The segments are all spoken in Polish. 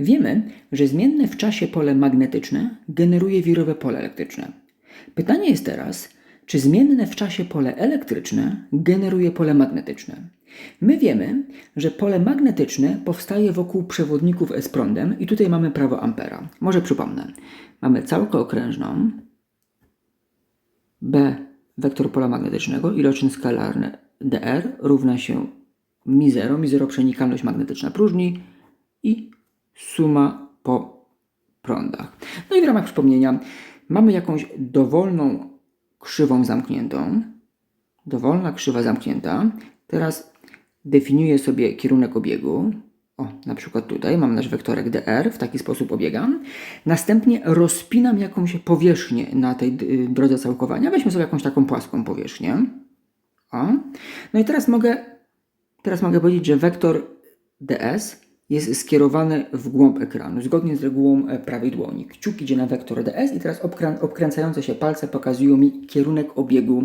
Wiemy, że zmienne w czasie pole magnetyczne generuje wirowe pole elektryczne. Pytanie jest teraz, czy zmienne w czasie pole elektryczne generuje pole magnetyczne? My wiemy, że pole magnetyczne powstaje wokół przewodników z prądem i tutaj mamy prawo Ampera. Może przypomnę. Mamy całkę okrężną B wektor pola magnetycznego, iloczyn skalarny dr równa się mi 0, mi 0 przenikalność magnetyczna próżni i suma po prądach. No i w ramach przypomnienia mamy jakąś dowolną krzywą zamkniętą. Dowolna krzywa zamknięta. Teraz definiuję sobie kierunek obiegu. O, na przykład tutaj mam nasz wektorek dr, w taki sposób obiegam. Następnie rozpinam jakąś powierzchnię na tej y, drodze całkowania. Weźmy sobie jakąś taką płaską powierzchnię. O. No i teraz mogę, teraz mogę powiedzieć, że wektor ds jest skierowany w głąb ekranu, zgodnie z regułą e, prawej dłoni. Kciuk idzie na wektor ds i teraz obkrę, obkręcające się palce pokazują mi kierunek obiegu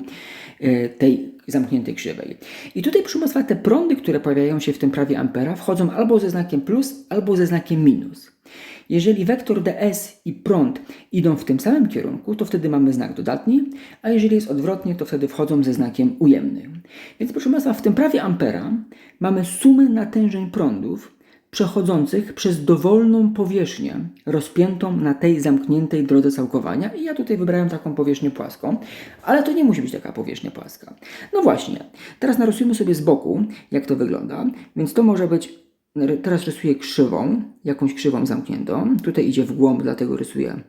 e, tej zamkniętej krzywej. I tutaj, proszę Państwa, te prądy, które pojawiają się w tym prawie Ampera, wchodzą albo ze znakiem plus, albo ze znakiem minus. Jeżeli wektor ds i prąd idą w tym samym kierunku, to wtedy mamy znak dodatni, a jeżeli jest odwrotnie, to wtedy wchodzą ze znakiem ujemnym. Więc proszę Państwa, w tym prawie Ampera mamy sumę natężeń prądów, przechodzących przez dowolną powierzchnię rozpiętą na tej zamkniętej drodze całkowania. I ja tutaj wybrałem taką powierzchnię płaską, ale to nie musi być taka powierzchnia płaska. No właśnie, teraz narysujmy sobie z boku, jak to wygląda, więc to może być, teraz rysuję krzywą, jakąś krzywą zamkniętą, tutaj idzie w głąb, dlatego rysuję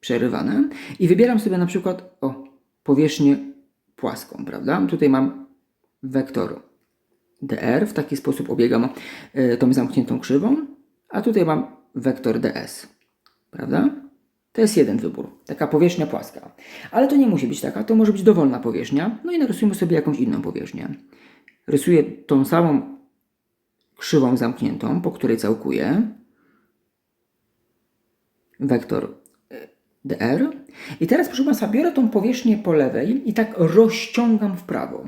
przerywane. I wybieram sobie na przykład, o, powierzchnię płaską, prawda? Tutaj mam wektor dr, w taki sposób obiegam y, tą zamkniętą krzywą, a tutaj mam wektor ds, prawda? To jest jeden wybór, taka powierzchnia płaska. Ale to nie musi być taka, to może być dowolna powierzchnia. No i narysujmy sobie jakąś inną powierzchnię. Rysuję tą samą krzywą zamkniętą, po której całkuję. Wektor dr. I teraz, proszę Państwa, biorę tą powierzchnię po lewej i tak rozciągam w prawo.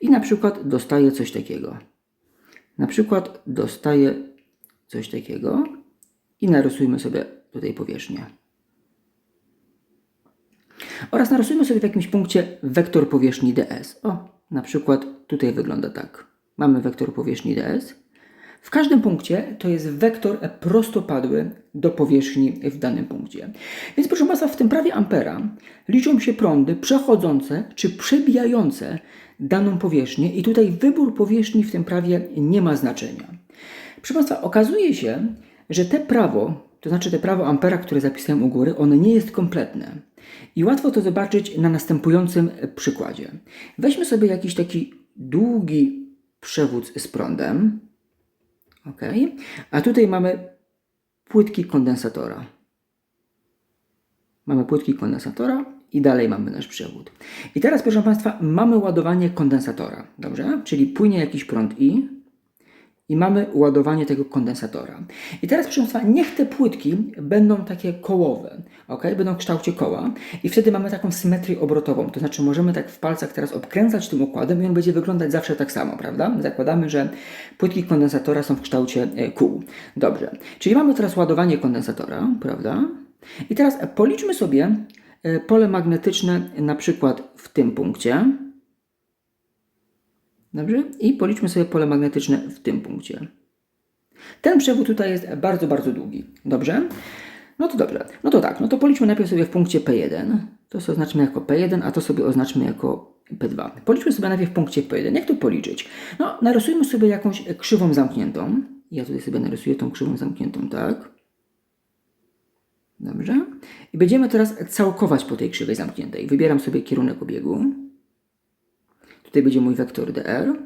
I na przykład dostaję coś takiego. Na przykład dostaję coś takiego i narysujmy sobie tutaj powierzchnię. Oraz narysujmy sobie w jakimś punkcie wektor powierzchni ds. O, na przykład tutaj wygląda tak. Mamy wektor powierzchni ds. W każdym punkcie to jest wektor prostopadły do powierzchni w danym punkcie. Więc proszę Państwa, w tym prawie Ampera liczą się prądy przechodzące czy przebijające daną powierzchnię i tutaj wybór powierzchni w tym prawie nie ma znaczenia. Proszę Państwa, okazuje się, że te prawo, to znaczy te prawo Ampera, które zapisałem u góry, ono nie jest kompletne. I łatwo to zobaczyć na następującym przykładzie. Weźmy sobie jakiś taki długi przewód z prądem, Ok. A tutaj mamy płytki kondensatora. Mamy płytki kondensatora i dalej mamy nasz przewód. I teraz, proszę Państwa, mamy ładowanie kondensatora. Dobrze? Czyli płynie jakiś prąd I i mamy ładowanie tego kondensatora. I teraz, proszę Państwa, niech te płytki będą takie kołowe, ok? Będą w kształcie koła i wtedy mamy taką symetrię obrotową, to znaczy możemy tak w palcach teraz obkręcać tym układem i on będzie wyglądać zawsze tak samo, prawda? Zakładamy, że płytki kondensatora są w kształcie e, kół. Dobrze, czyli mamy teraz ładowanie kondensatora, prawda? I teraz policzmy sobie e, pole magnetyczne na przykład w tym punkcie, Dobrze? I policzmy sobie pole magnetyczne w tym punkcie. Ten przewód tutaj jest bardzo, bardzo długi. Dobrze? No to dobrze. No to tak, no to policzmy najpierw sobie w punkcie P1. To sobie oznaczmy jako P1, a to sobie oznaczmy jako P2. Policzmy sobie najpierw w punkcie P1. Jak to policzyć? No, narysujmy sobie jakąś krzywą zamkniętą. Ja tutaj sobie narysuję tą krzywą zamkniętą, tak? Dobrze? I będziemy teraz całkować po tej krzywej zamkniętej. Wybieram sobie kierunek obiegu. Tutaj będzie mój wektor dr.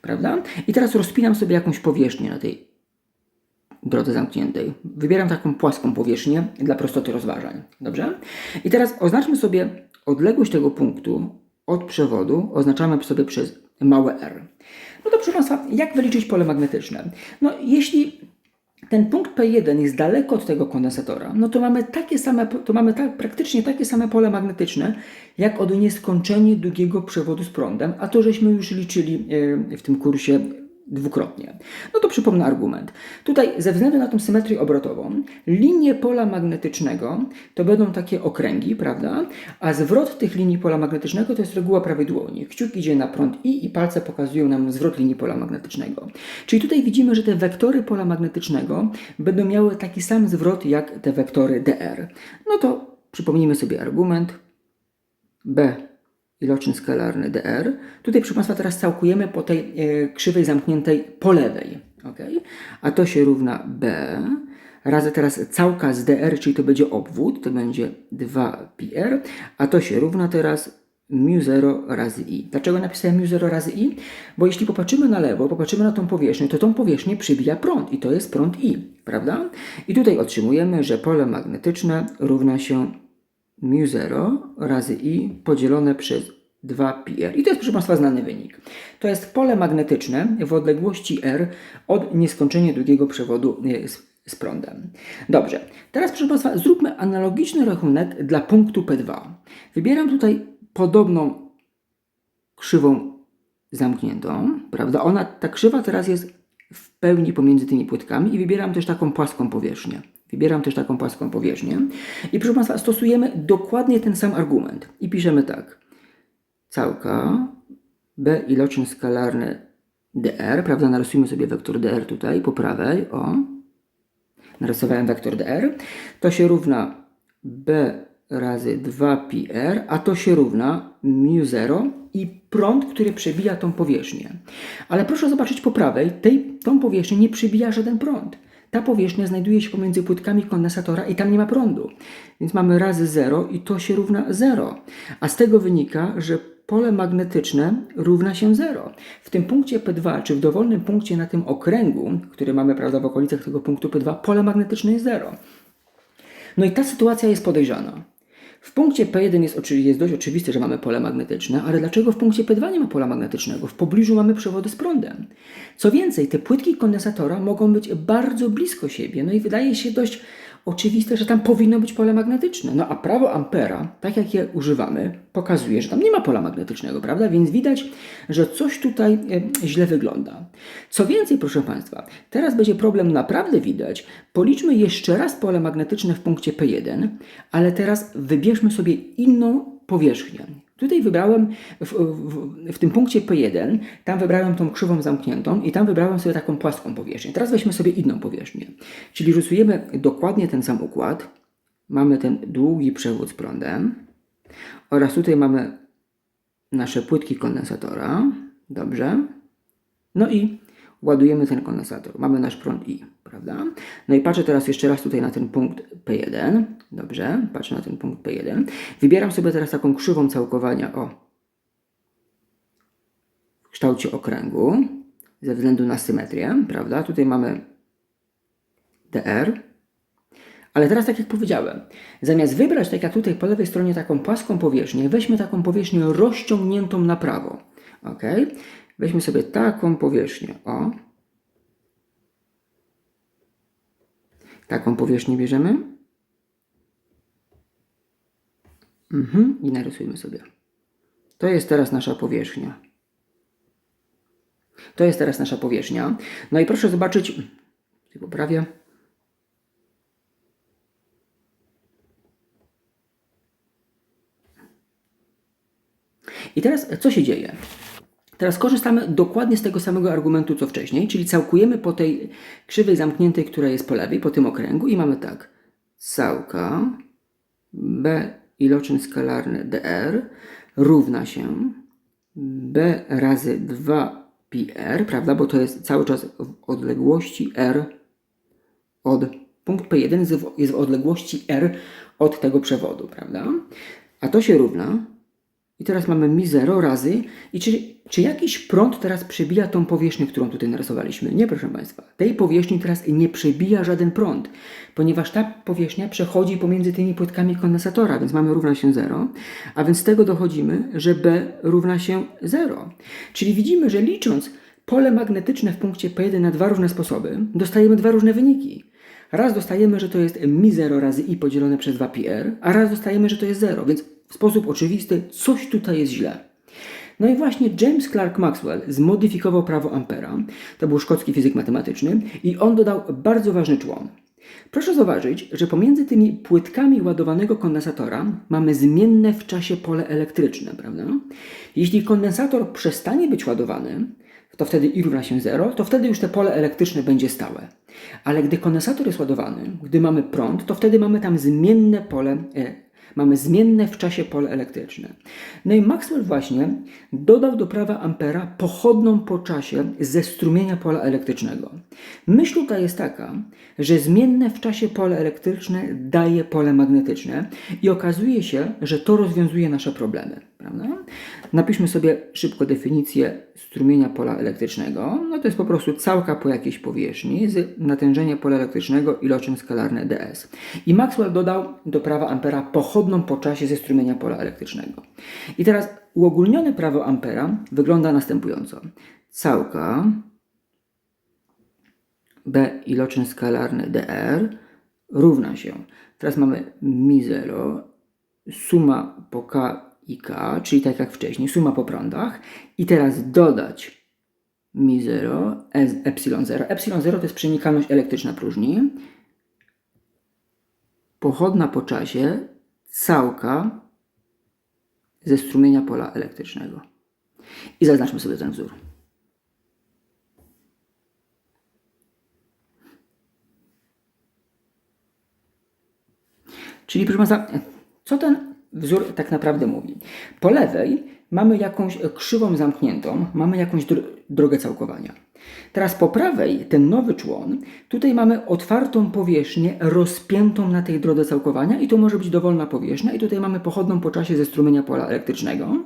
Prawda? I teraz rozpinam sobie jakąś powierzchnię na tej drodze zamkniętej. Wybieram taką płaską powierzchnię dla prostoty rozważań. Dobrze? I teraz oznaczmy sobie odległość tego punktu od przewodu. Oznaczamy sobie przez małe r. No to proszę Państwa, jak wyliczyć pole magnetyczne? No jeśli ten punkt P1 jest daleko od tego kondensatora, no to mamy takie same, to mamy tak, praktycznie takie same pole magnetyczne, jak od nieskończenie długiego przewodu z prądem, a to żeśmy już liczyli e, w tym kursie dwukrotnie. No to przypomnę argument. Tutaj ze względu na tą symetrię obrotową, linie pola magnetycznego to będą takie okręgi, prawda? A zwrot tych linii pola magnetycznego to jest reguła prawej dłoni. Kciuk idzie na prąd I i palce pokazują nam zwrot linii pola magnetycznego. Czyli tutaj widzimy, że te wektory pola magnetycznego będą miały taki sam zwrot jak te wektory dr. No to przypomnijmy sobie argument. B iloczyn skalarny dr. Tutaj, proszę Państwa, teraz całkujemy po tej e, krzywej zamkniętej po lewej. Okay? A to się równa b razy teraz całka z dr, czyli to będzie obwód, to będzie 2πr, a to się równa teraz mu0 razy i. Dlaczego napisałem mu0 razy i? Bo jeśli popatrzymy na lewo, popatrzymy na tą powierzchnię, to tą powierzchnię przybija prąd i to jest prąd i, prawda? I tutaj otrzymujemy, że pole magnetyczne równa się mu0 razy i podzielone przez 2πr. I to jest, proszę Państwa, znany wynik. To jest pole magnetyczne w odległości r od nieskończenie długiego przewodu e, z, prądem. Dobrze, teraz proszę Państwa, zróbmy analogiczny rachunek dla punktu P2. Wybieram tutaj podobną krzywą zamkniętą, prawda? Ona, ta krzywa teraz jest w pełni pomiędzy tymi płytkami i wybieram też taką płaską powierzchnię. Wybieram też taką płaską powierzchnię. I proszę Państwa, stosujemy dokładnie ten sam argument. I piszemy tak. Całka b iloczyn skalarny dr, prawda? Narysujmy sobie wektor dr tutaj po prawej. O. Narysowałem wektor dr. To się równa b razy 2πr, a to się równa mu0 i prąd, który przebija tą powierzchnię. Ale proszę zobaczyć po prawej, tej, tą powierzchnię nie przebija żaden prąd. Ta powierzchnia znajduje się pomiędzy płytkami kondensatora i tam nie ma prądu. Więc mamy razy 0 i to się równa 0. A z tego wynika, że pole magnetyczne równa się 0. W tym punkcie P2, czy w dowolnym punkcie na tym okręgu, który mamy prawda, w okolicach tego punktu P2, pole magnetyczne jest 0. No i ta sytuacja jest podejrzana. W punkcie P1 jest, jest dość oczywiste, że mamy pole magnetyczne, ale dlaczego w punkcie P2 nie ma pola magnetycznego? W pobliżu mamy przewody z prądem. Co więcej, te płytki kondensatora mogą być bardzo blisko siebie, no i wydaje się dość oczywiste, że tam powinno być pole magnetyczne. No a prawo Ampera, tak jak je używamy, pokazuje, że tam nie ma pola magnetycznego, prawda? Więc widać, że coś tutaj e, źle wygląda. Co więcej, proszę Państwa, teraz będzie problem naprawdę widać. Policzmy jeszcze raz pole magnetyczne w punkcie P1, ale teraz wybierzmy sobie inną powierzchnię. Tutaj wybrałem w, w, w, tym punkcie P1, tam wybrałem tą krzywą zamkniętą i tam wybrałem sobie taką płaską powierzchnię. Teraz weźmy sobie inną powierzchnię. Czyli rysujemy dokładnie ten sam układ. Mamy ten długi przewód z prądem oraz tutaj mamy nasze płytki kondensatora. Dobrze. No i ładujemy ten kondensator. Mamy nasz prąd I, prawda? No i patrzę teraz jeszcze raz tutaj na ten punkt P1. Dobrze, patrzę na ten punkt P1. Wybieram sobie teraz taką krzywą całkowania o w kształcie okręgu ze względu na symetrię, prawda? Tutaj mamy dr. Ale teraz tak jak powiedziałem, zamiast wybrać tak jak tutaj po lewej stronie taką płaską powierzchnię, weźmy taką powierzchnię rozciągniętą na prawo. ok? Weźmy sobie taką powierzchnię. O. Taką powierzchnię bierzemy. Mhm. I narysujmy sobie. To jest teraz nasza powierzchnia. To jest teraz nasza powierzchnia. No i proszę zobaczyć, poprawię. I teraz co się dzieje? Teraz korzystamy dokładnie z tego samego argumentu co wcześniej, czyli całkujemy po tej krzywej zamkniętej, która jest po lewej, po tym okręgu i mamy tak. Całka b iloczyn skalarny dr równa się b razy 2πr, prawda, bo to jest cały czas w odległości r od punkt P1 jest w odległości r od tego przewodu, prawda? A to się równa i teraz mamy mi 0 razy. I czy, czy jakiś prąd teraz przebija tą powierzchnię, którą tutaj narysowaliśmy? Nie, proszę Państwa. Tej powierzchni teraz nie przebija żaden prąd, ponieważ ta powierzchnia przechodzi pomiędzy tymi płytkami kondensatora, więc mamy równa się 0. A więc z tego dochodzimy, że B równa się 0. Czyli widzimy, że licząc pole magnetyczne w punkcie P1 na dwa różne sposoby, dostajemy dwa różne wyniki. Raz dostajemy, że to jest mi 0 razy i podzielone przez 2πr, a raz dostajemy, że to jest 0, więc w sposób oczywisty coś tutaj jest źle. No i właśnie James Clerk Maxwell zmodyfikował prawo Ampera. To był szkocki fizyk matematyczny i on dodał bardzo ważny człon. Proszę zauważyć, że pomiędzy tymi płytkami ładowanego kondensatora mamy zmienne w czasie pole elektryczne, prawda? Jeśli kondensator przestanie być ładowany, to wtedy I równa się 0, to wtedy już te pole elektryczne będzie stałe. Ale gdy kondensator jest ładowany, gdy mamy prąd, to wtedy mamy tam zmienne pole e, Mamy zmienne w czasie pole elektryczne. No i Maxwell właśnie dodał do prawa Ampera pochodną po czasie ze strumienia pola elektrycznego. Myśl tutaj jest taka, że zmienne w czasie pole elektryczne daje pole magnetyczne i okazuje się, że to rozwiązuje nasze problemy. Prawda? Napiszmy sobie szybko definicję strumienia pola elektrycznego. No to jest po prostu całka po jakiejś powierzchni z natężenia pola elektrycznego ilością skalarne ds. I Maxwell dodał do prawa Ampera pochodną po czasie ze strumienia pola elektrycznego. I teraz uogólnione prawo Ampera wygląda następująco. Całka b iloczyn skalarny dr równa się. Teraz mamy mi0 suma po k i k, czyli tak jak wcześniej, suma po prądach. I teraz dodać mi 0, epsilon 0. Epsilon 0 to jest przenikalność elektryczna próżni. Pochodna po czasie całka ze strumienia pola elektrycznego. I zaznaczmy sobie ten wzór. Czyli proszę Państwa, co ten wzór tak naprawdę mówi? Po lewej mamy jakąś krzywą zamkniętą, mamy jakąś dro drogę całkowania. Teraz po prawej ten nowy człon, tutaj mamy otwartą powierzchnię rozpiętą na tej drodze całkowania i to może być dowolna powierzchnia i tutaj mamy pochodną po czasie ze strumienia pola elektrycznego.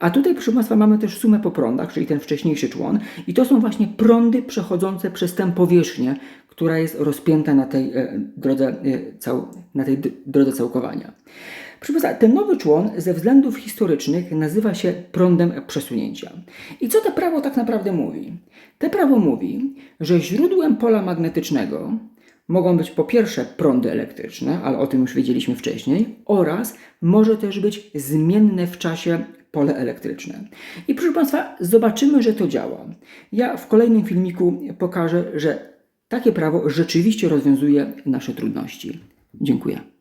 A tutaj proszę Państwa mamy też sumę po prądach, czyli ten wcześniejszy człon i to są właśnie prądy przechodzące przez tę powierzchnię, która jest rozpięta na tej e, drodze, e, cał, na tej drodze całkowania. Ten nowy człon ze względów historycznych nazywa się prądem przesunięcia. I co to prawo tak naprawdę mówi? To prawo mówi, że źródłem pola magnetycznego mogą być po pierwsze prądy elektryczne, ale o tym już wiedzieliśmy wcześniej, oraz może też być zmienne w czasie pole elektryczne. I proszę Państwa, zobaczymy, że to działa. Ja w kolejnym filmiku pokażę, że takie prawo rzeczywiście rozwiązuje nasze trudności. Dziękuję.